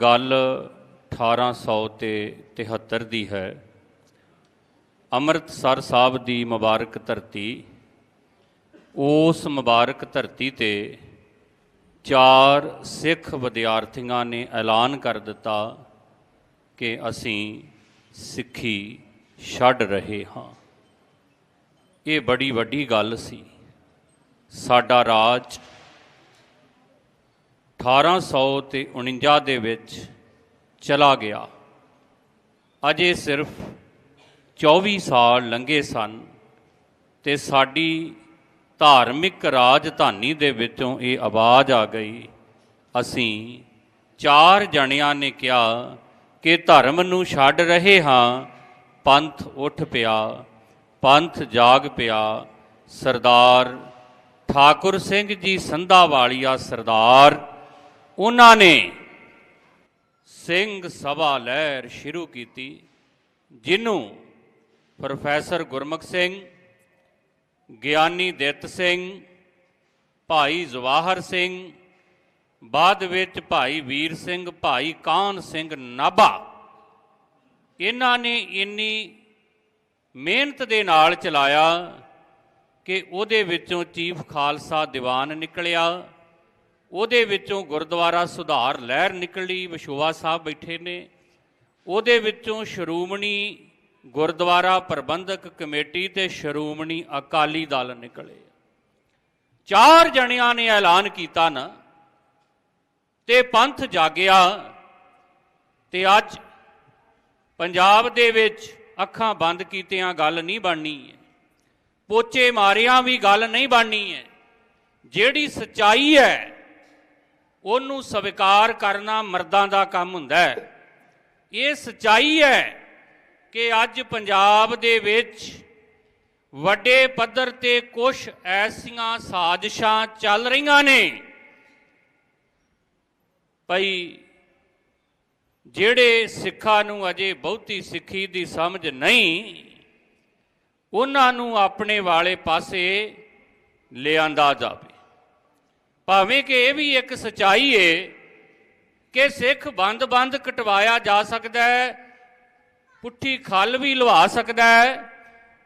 ਗੱਲ 1873 ਦੀ ਹੈ। ਅੰਮ੍ਰਿਤਸਰ ਸਾਹਿਬ ਦੀ ਮੁਬਾਰਕ ਧਰਤੀ, ਉਸ ਮੁਬਾਰਕ ਧਰਤੀ ਤੇ ਚਾਰ ਸਿੱਖ ਵਿਦਿਆਰਥੀਆਂ ਨੇ ਐਲਾਨ ਕਰ ਦਿੱਤਾ ਕਿ ਅਸੀਂ ਸਿੱਖੀ ਛੱਡ ਰਹੇ ਹਾਂ। ਇਹ ਬੜੀ ਵੱਡੀ ਗੱਲ ਸੀ। ਸਾਡਾ ਰਾਜ 1849 ਦੇ ਵਿੱਚ ਚਲਾ ਗਿਆ। ਅਜੇ ਸਿਰਫ 24 ਸਾਲ ਲੰਘੇ ਸਨ ਤੇ ਸਾਡੀ ਧਾਰਮਿਕ ਰਾਜਧਾਨੀ ਦੇ ਵਿੱਚੋਂ ਇਹ ਆਵਾਜ਼ ਆ ਗਈ, ਅਸੀਂ ਚਾਰ ਜਣਿਆਂ ਨੇ ਕਿਹਾ ਕਿ ਧਰਮ ਨੂੰ ਛੱਡ ਰਹੇ ਹਾਂ। ਪੰਥ ਉੱਠ ਪਿਆ, ਪੰਥ ਜਾਗ ਪਿਆ। ਸਰਦਾਰ ਠਾਕੁਰ ਸਿੰਘ ਜੀ ਸੰਧਾ ਵਾਲੀਆ ਸਰਦਾਰ ਉਹਨਾਂ ਨੇ ਸਿੰਘ ਸਭਾ ਲਹਿਰ ਸ਼ੁਰੂ ਕੀਤੀ, ਜਿਹਨੂੰ ਪ੍ਰੋਫੈਸਰ ਗੁਰਮੁਖ ਸਿੰਘ, ਗਿਆਨੀ ਦਿੱਤ ਸਿੰਘ, ਭਾਈ ਜਵਾਹਰ ਸਿੰਘ, ਬਾਅਦ ਵਿੱਚ ਭਾਈ ਵੀਰ ਸਿੰਘ, ਭਾਈ ਕਾਨ ਸਿੰਘ ਨਾਭਾ, ਇਹਨਾਂ ਨੇ ਇੰਨੀ ਮਿਹਨਤ ਦੇ ਨਾਲ ਚਲਾਇਆ ਕਿ ਉਹਦੇ ਵਿੱਚੋਂ ਚੀਫ ਖਾਲਸਾ ਦੀਵਾਨ ਨਿਕਲਿਆ। ਉਹਦੇ ਵਿੱਚੋਂ ਗੁਰਦੁਆਰਾ ਸੁਧਾਰ ਲਹਿਰ ਨਿਕਲੀ, ਵਿਸ਼ੋਵਾ ਸਾਹਿਬ ਬੈਠੇ ਨੇ। ਉਹਦੇ ਵਿੱਚੋਂ ਸ਼੍ਰੋਮਣੀ ਗੁਰਦੁਆਰਾ ਪ੍ਰਬੰਧਕ ਕਮੇਟੀ ਤੇ ਸ਼੍ਰੋਮਣੀ ਅਕਾਲੀ ਦਲ ਨਿਕਲੇ। ਚਾਰ ਜਣਿਆਂ ਨੇ ਐਲਾਨ ਕੀਤਾ ਨਾ, ਤੇ ਪੰਥ ਜਾਗਿਆ, ਤੇ ਅੱਜ ਪੰਜਾਬ ਦੇ ਵਿੱਚ ਅੱਖਾਂ ਬੰਦ ਕੀਤਿਆਂ ਗੱਲ ਨਹੀਂ ਬਣਨੀ ਹੈ। ਪੋਚੇ ਮਾਰਿਆਂ ਵੀ ਗੱਲ ਨਹੀਂ ਬਣਨੀ ਹੈ। ਜਿਹੜੀ ਸਚਾਈ ਹੈ ਉਹਨੂੰ ਸਵੀਕਾਰ ਕਰਨਾ ਮਰਦਾਂ ਦਾ ਕੰਮ ਹੁੰਦਾ ਹੈ। ਇਹ ਸਚਾਈ ਹੈ ਕਿ ਅੱਜ ਪੰਜਾਬ ਦੇ ਵਿੱਚ ਵੱਡੇ ਪੱਧਰ ਤੇ ਕੁਝ ਐਸੀਆਂ ਸਾਜ਼ਿਸ਼ਾਂ ਚੱਲ ਰਹੀਆਂ ਨੇ। ਭਈ ਜਿਹੜੇ ਸਿੱਖਾਂ ਨੂੰ ਅਜੇ ਬਹੁਤੀ ਸਿੱਖੀ ਦੀ ਸਮਝ ਨਹੀਂ, ਉਹਨਾਂ ਨੂੰ ਆਪਣੇ ਵਾਲੇ ਪਾਸੇ ਲਿਆਂਦਾ ਜਾਵੇ। ਭਾਵੇਂ ਕਿ ਇਹ ਵੀ ਇੱਕ ਸਚਾਈ ਏ ਕਿ ਸਿੱਖ ਬੰਦ-ਬੰਦ ਕਟਵਾਇਆ ਜਾ ਸਕਦਾ ਹੈ, ਪੁੱਠੀ ਖੱਲ ਵੀ ਲਵਾ ਸਕਦਾ ਹੈ।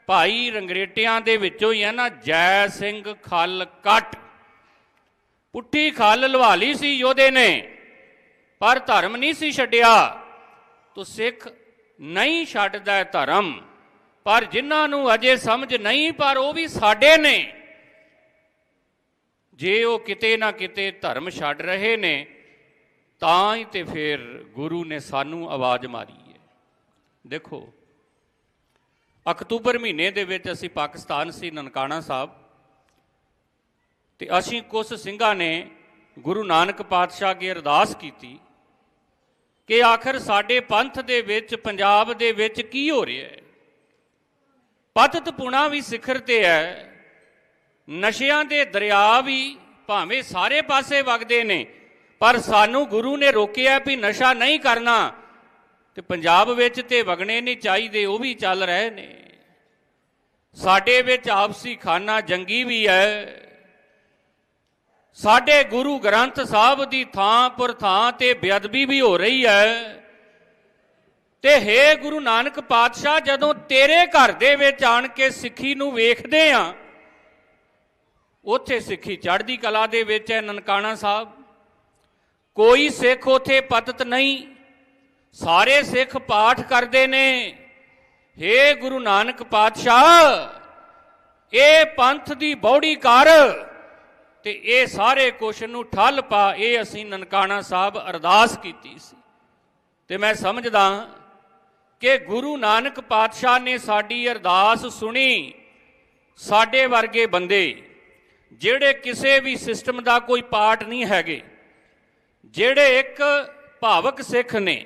ਭਾਈ ਰੰਗਰੇਟਿਆਂ ਦੇ ਵਿੱਚੋਂ ਹੀ ਹੈ ਨਾ, ਜੈ ਸਿੰਘ ਖੱਲ ਕੱਟ। ਪੁੱਠੀ ਖੱਲ ਲਵਾ ਲਈ ਸੀ ਯੋਧੇ ਨੇ, ਪਰ ਧਰਮ ਨਹੀਂ ਸੀ ਛੱਡਿਆ। ਤੋ ਸਿੱਖ ਨਹੀਂ ਛੱਡਦਾ ਧਰਮ, ਪਰ ਜਿਨ੍ਹਾਂ ਨੂੰ ਅਜੇ ਸਮਝ ਨਹੀਂ, ਪਰ ਉਹ ਵੀ ਸਾਡੇ ਨੇ। ਜੇ ਉਹ ਕਿਤੇ ਨਾ ਕਿਤੇ ਧਰਮ ਛੱਡ ਰਹੇ ਨੇ, ਤਾਂ ਹੀ ਤੇ ਫਿਰ ਗੁਰੂ ਨੇ ਸਾਨੂੰ ਆਵਾਜ਼ ਮਾਰੀ ਹੈ। ਦੇਖੋ, ਅਕਤੂਬਰ ਮਹੀਨੇ ਦੇ ਵਿੱਚ ਅਸੀਂ ਪਾਕਿਸਤਾਨ ਸੀ ਨਨਕਾਣਾ ਸਾਹਿਬ, ਤੇ ਅਸੀਂ ਕੁਝ ਸਿੰਘਾਂ ਨੇ ਗੁਰੂ ਨਾਨਕ ਪਾਤਸ਼ਾਹ ਅੱਗੇ ਅਰਦਾਸ ਕੀਤੀ ਕਿ ਆਖਰ ਸਾਡੇ ਪੰਥ ਦੇ ਵਿੱਚ, ਪੰਜਾਬ ਦੇ ਵਿੱਚ ਕੀ ਹੋ ਰਿਹਾ ਹੈ? ਪਤਤ ਪੁਣਾ ਵੀ ਸਿਖਰ ਤੇ ਹੈ। ਨਸ਼ਿਆਂ ਦੇ ਦਰਿਆ ਵੀ ਭਾਵੇਂ ਸਾਰੇ ਪਾਸੇ ਵਗਦੇ ਨੇ, ਪਰ ਸਾਨੂੰ ਗੁਰੂ ਨੇ ਰੋਕਿਆ ਵੀ ਨਸ਼ਾ ਨਹੀਂ ਕਰਨਾ। ਤੇ ਪੰਜਾਬ ਵਿੱਚ ਤੇ ਵਗਣੇ ਨਹੀਂ ਚਾਹੀਦੇ, ਉਹ ਵੀ ਚੱਲ ਰਹੇ ਨੇ। ਸਾਡੇ ਵਿੱਚ ਆਪਸੀ ਖਾਨਾ ਜੰਗੀ ਵੀ ਹੈ। ਸਾਡੇ ਗੁਰੂ ਗ੍ਰੰਥ ਸਾਹਿਬ ਦੀ ਥਾਂ ਪਰ ਥਾਂ ਤੇ ਬੇਅਦਬੀ ਵੀ ਹੋ ਰਹੀ ਹੈ। ਤੇ ਹੇ ਗੁਰੂ ਨਾਨਕ ਪਾਤਸ਼ਾਹ, ਜਦੋਂ ਤੇਰੇ ਘਰ ਦੇ ਵਿੱਚ ਆਣ ਕੇ ਸਿੱਖੀ ਨੂੰ ਵੇਖਦੇ ਆ ਉੱਥੇ ਸਿੱਖੀ, ਚੜ੍ਹਦੀ ਕਲਾ ਦੇ ਵਿੱਚ ਹੈ ਨਨਕਾਣਾ ਸਾਹਿਬ। ਕੋਈ ਸਿੱਖ ਉੱਥੇ ਪਤਤ ਨਹੀਂ। ਸਾਰੇ ਸਿੱਖ ਪਾਠ ਕਰਦੇ ਨੇ। ਹੇ ਗੁਰੂ ਨਾਨਕ ਪਾਤਸ਼ਾਹ, ਇਹ ਪੰਥ ਦੀ ਬੌੜੀ ਕਰ ਤੇ ਇਹ ਸਾਰੇ ਕੁਛ ਨੂੰ ਠੱਲ ਪਾ। ਇਹ ਅਸੀਂ ਨਨਕਾਣਾ ਸਾਹਿਬ ਅਰਦਾਸ ਕੀਤੀ ਸੀ। ਤੇ ਮੈਂ ਸਮਝਦਾ ਕਿ ਗੁਰੂ ਨਾਨਕ ਪਾਤਸ਼ਾਹ ਨੇ ਸਾਡੀ ਅਰਦਾਸ ਸੁਣੀ। ਸਾਡੇ ਵਰਗੇ ਬੰਦੇ ਜਿਹੜੇ ਕਿਸੇ ਵੀ ਸਿਸਟਮ ਦਾ ਕੋਈ ਪਾਰਟ ਨਹੀਂ ਹੈਗੇ, ਜਿਹੜੇ ਇੱਕ ਭਾਵਕ ਸਿੱਖ ਨੇ,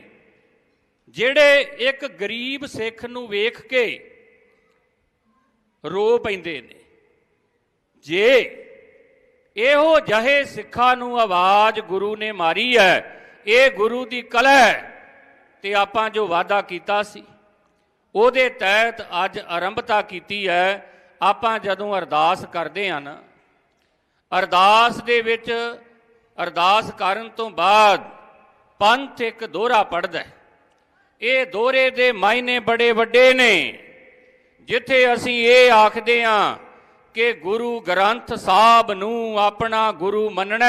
ਜਿਹੜੇ ਇੱਕ ਗਰੀਬ ਸਿੱਖ ਨੂੰ ਵੇਖ ਕੇ ਰੋ ਪੈਂਦੇ ਨੇ, ਜੇ ਇਹੋ ਜਹੇ ਸਿੱਖਾਂ ਨੂੰ ਆਵਾਜ਼ ਗੁਰੂ ਨੇ ਮਾਰੀ ਹੈ, ਇਹ ਗੁਰੂ ਦੀ ਕਲਾ ਹੈ, ਤੇ ਆਪਾਂ ਜੋ ਵਾਅਦਾ ਕੀਤਾ ਸੀ, ਉਹਦੇ ਤਹਿਤ ਅੱਜ ਆਰੰਭਤਾ ਕੀਤੀ ਹੈ, ਆਪਾਂ ਜਦੋਂ ਅਰਦਾਸ ਕਰਦੇ ਆ ਨਾ ਅਰਦਾਸ ਦੇ ਵਿੱਚ ਅਰਦਾਸ ਕਰਨ ਤੋਂ ਬਾਅਦ ਪੰਥ ਇੱਕ ਦੋਹਰਾ ਪੜਦਾ ਹੈ। ਇਹ ਦੋਹਰੇ ਦੇ ਮਾਇਨੇ ਬੜੇ ਵੱਡੇ ਨੇ। ਜਿੱਥੇ ਅਸੀਂ ਇਹ ਆਖਦੇ ਹਾਂ ਕਿ ਗੁਰੂ ਗ੍ਰੰਥ ਸਾਹਿਬ ਨੂੰ ਆਪਣਾ ਗੁਰੂ ਮੰਨਣਾ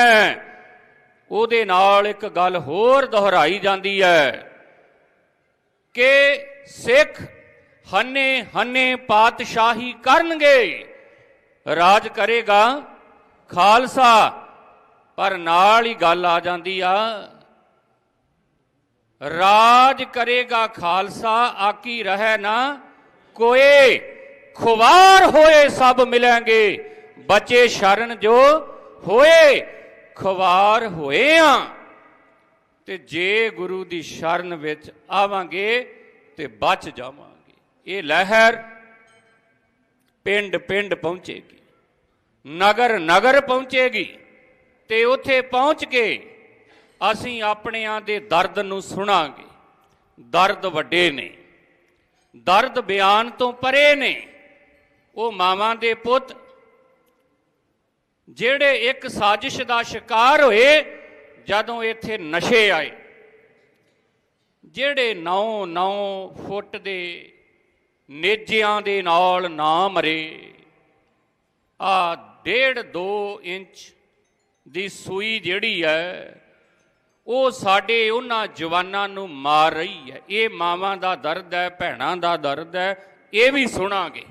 ਉਹਦੇ ਨਾਲ ਇੱਕ ਗੱਲ ਹੋਰ ਦੁਹਰਾਈ ਜਾਂਦੀ ਹੈ ਕਿ ਸਿੱਖ ਹੰਨੇ ਹੰਨੇ ਪਾਤਸ਼ਾਹੀ ਕਰਨਗੇ, ਰਾਜ ਕਰੇਗਾ। ਖਾਲਸਾ। ਪਰ ਨਾਲ ਹੀ ਗੱਲ ਆ ਜਾਂਦੀ ਆ, ਰਾਜ ਕਰੇਗਾ ਖਾਲਸਾ, ਆਕੀ ਰਹਿ ਨਾ, ਕੋਏ ਖੁਵਾਰ ਹੋਏ ਸਭ ਮਿਲਾਂਗੇ, ਬਚੇ ਸ਼ਰਨ ਜੋ ਹੋਏ, ਖੁਵਾਰ ਹੋਏ ਆ ਤੇ ਜੇ ਗੁਰੂ ਦੀ ਸ਼ਰਨ ਵਿੱਚ ਆਵਾਂਗੇ ਤੇ ਬਚ ਜਾਵਾਂਗੇ। ਇਹ ਲਹਿਰ ਪਿੰਡ ਪਿੰਡ ਪਹੁੰਚੇਗੀ। ਨਗਰ ਨਗਰ ਪਹੁੰਚੇਗੀ ਤੇ ਉੱਥੇ ਪਹੁੰਚ ਕੇ ਅਸੀਂ ਆਪਣਿਆਂ ਦੇ ਦਰਦ ਨੂੰ ਸੁਣਾਂਗੇ। ਦਰਦ ਵੱਡੇ ਨੇ। ਦਰਦ ਬਿਆਨ ਤੋਂ ਪਰੇ ਨੇ। ਉਹ ਮਾਵਾਂ ਦੇ ਪੁੱਤ, ਜਿਹੜੇ ਇੱਕ ਸਾਜ਼ਿਸ਼ ਦਾ ਸ਼ਿਕਾਰ ਹੋਏ ਜਦੋਂ ਇੱਥੇ ਨਸ਼ੇ ਆਏ। ਜਿਹੜੇ 9-9 ਫੁੱਟ ਦੇ ਨੇਜਿਆਂ ਦੇ ਨਾਲ ਨਾ ਮਰੇ। ਆ ਡੇਢ 2 ਇੰਚ ਦੀ ਸੂਈ ਜਿਹੜੀ ਹੈ, ਉਹ ਸਾਡੇ ਉਹਨਾਂ ਜਵਾਨਾਂ ਨੂੰ ਮਾਰ ਰਹੀ ਹੈ। ਇਹ ਮਾਵਾਂ ਦਾ ਦਰਦ ਹੈ, ਭੈਣਾਂ ਦਾ ਦਰਦ ਹੈ, ਇਹ ਵੀ ਸੁਣਾਂਗੇ।